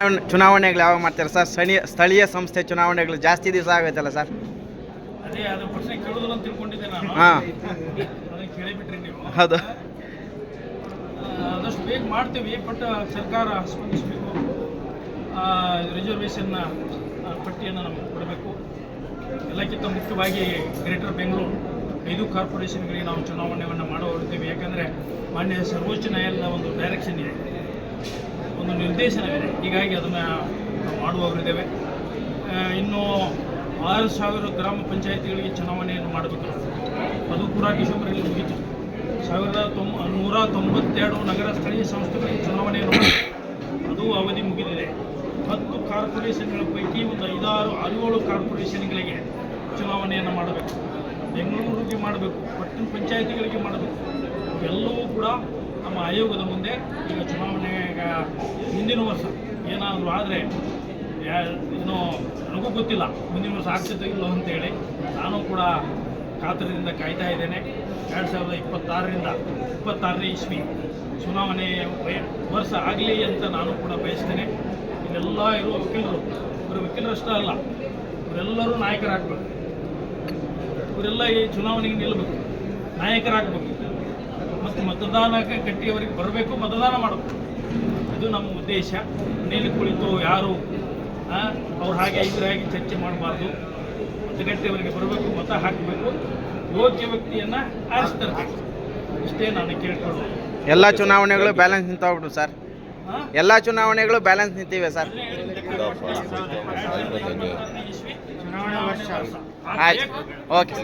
ಚುನಾವಣೆ- ಚುನಾವಣೆಗಳು ಯಾವಾಗ ಮಾಡ್ತಾರೆ ಸರ್? ಸ್ಥಳೀಯ ಸ್ಥಳೀಯ ಸಂಸ್ಥೆ ಚುನಾವಣೆಗಳು ಜಾಸ್ತಿ ದಿವಸ ಆಗೈತಲ್ಲ ಸರ್? ಹಾಂ. ಅದನ್ನ ಕೇಳಿಬಿಟ್ರಿ ನೀವು. ಹೌದು. ಆದಷ್ಟು ಬೇಗ ಮಾಡ್ತೀವಿ ಬಟ್ ಸರ್ಕಾರ ಸ್ಪಂದಿಸಬೇಕು. ರಿಸರ್ವೇಷನ್ನ ಪಟ್ಟಿಯನ್ನು ನಮಗೆ ಕೊಡಬೇಕು. ಎಲ್ಲಕ್ಕಿಂತ ಮುಖ್ಯವಾಗಿ ಗ್ರೇಟರ್ ಬೆಂಗಳೂರು ಐದು ಕಾರ್ಪೊರೇಷನ್ಗಳಿಗೆ ನಾವು ಚುನಾವಣೆಯನ್ನು ಮಾಡುತ್ತಿದ್ದೇವೆ ಯಾಕಂದರೆ ಮಾನ್ಯ ಸರ್ವೋಚ್ಚ ನ್ಯಾಯಾಲಯದ ಒಂದು ಡೈರೆಕ್ಷನ್ ಇದೆ. ಒಂದು ನಿರ್ದೇಶನವಿದೆ. ಹೀಗಾಗಿ ಅದನ್ನು ಮಾಡುವವರಿದ್ದೇವೆ ಇನ್ನು ಆರು ಸಾವಿರ ಗ್ರಾಮ ಪಂಚಾಯಿತಿಗಳಿಗೆ ಚುನಾವಣೆಯನ್ನು ಮಾಡಬೇಕು. ಅದು ಕೂಡ ಡಿಸೆಂಬರಲ್ಲಿ ಮುಗಿತು. ಸಾವಿರದ ತೊಂಬ ನೂರ ತೊಂಬತ್ತೆರಡು ನಗರ ಸ್ಥಳೀಯ ಸಂಸ್ಥೆಗಳಿಗೆ ಚುನಾವಣೆಯನ್ನು ಮಾಡಬೇಕು. ಅದು ಅವಧಿ ಮುಗಿದಿದೆ. ಹತ್ತು ಕಾರ್ಪೊರೇಷನ್ಗಳ ಪೈಕಿ ಒಂದು ಐದಾರು ಹದಿನೇಳು ಕಾರ್ಪೊರೇಷನ್ಗಳಿಗೆ ಚುನಾವಣೆಯನ್ನು ಮಾಡಬೇಕು. ಬೆಂಗಳೂರಿಗೆ ಮಾಡಬೇಕು, ಪಟ್ಟಣ ಪಂಚಾಯಿತಿಗಳಿಗೆ ಮಾಡಬೇಕು. ಎಲ್ಲವೂ ಕೂಡ ನಮ್ಮ ಆಯೋಗದ ಮುಂದೆ ಈಗ ಚುನಾವಣೆ ಮುಂದಿನ ವರ್ಷ ಏನಾದರೂ ಆದರೆ ಏನೋ ನನಗೂ ಗೊತ್ತಿಲ್ಲ. ಮುಂದಿನ ವರ್ಷ ಆಗ್ತದೆ ಇಲ್ಲೋ ಅಂತೇಳಿ ನಾನು ಕೂಡ ಕಾತರದಿಂದ ಕಾಯ್ತಾ ಇದ್ದೇನೆ. ಎರಡು ಸಾವಿರದ ಇಪ್ಪತ್ತಾರರಿಂದ ಇಪ್ಪತ್ತಾರನೇ ಇಸ್ವಿ ಚುನಾವಣೆ ವರ್ಷ ಆಗಲಿ ಅಂತ ನಾನು ಕೂಡ ಬಯಸ್ತೇನೆ. ಇಲ್ಲೆಲ್ಲ ಇರುವ ವಕೀಲರು, ಇವರು ವಕೀಲರಷ್ಟೇ ಅಲ್ಲ, ಇವರೆಲ್ಲರೂ ನಾಯಕರಾಗಬೇಕು. ಇವರೆಲ್ಲ ಈ ಚುನಾವಣೆಗೆ ನಿಲ್ಲಬೇಕು ನಾಯಕರಾಗಬೇಕು. ಮತ್ತು ಮತದಾನ ಕಟ್ಟಿಯವರಿಗೆ ಬರಬೇಕು ಮತದಾನ ಮಾಡಬೇಕು. ಇದು ನಮ್ಮ ಉದ್ದೇಶ. ಮನೆಯಲ್ಲಿ ಕುಳಿತು ಯಾರು ಅವ್ರು ಹಾಗೆ ಇವ್ರು ಹಾಗೆ ಚರ್ಚೆ ಮಾಡಬಾರ್ದು. ಮತಗಟ್ಟೆಯವರಿಗೆ ಬರಬೇಕು ಮತ ಹಾಕಬೇಕು. ಯೋಗ್ಯ ವ್ಯಕ್ತಿಯನ್ನು ಆರಿಸ್ತಾರೆ. ಇಷ್ಟೇ ನಾನು ಕೇಳ್ಕೊಳ್ಳೋದು. ಎಲ್ಲ ಚುನಾವಣೆಗಳು ಬ್ಯಾಲೆನ್ಸ್ ನಿಂತಾಗ್ಬಿಡು ಸರ್? ಎಲ್ಲ ಚುನಾವಣೆಗಳು ಬ್ಯಾಲೆನ್ಸ್ ನಿಂತಿವೆ ಸರ್. ಆಯ್ತು. ಓಕೆ.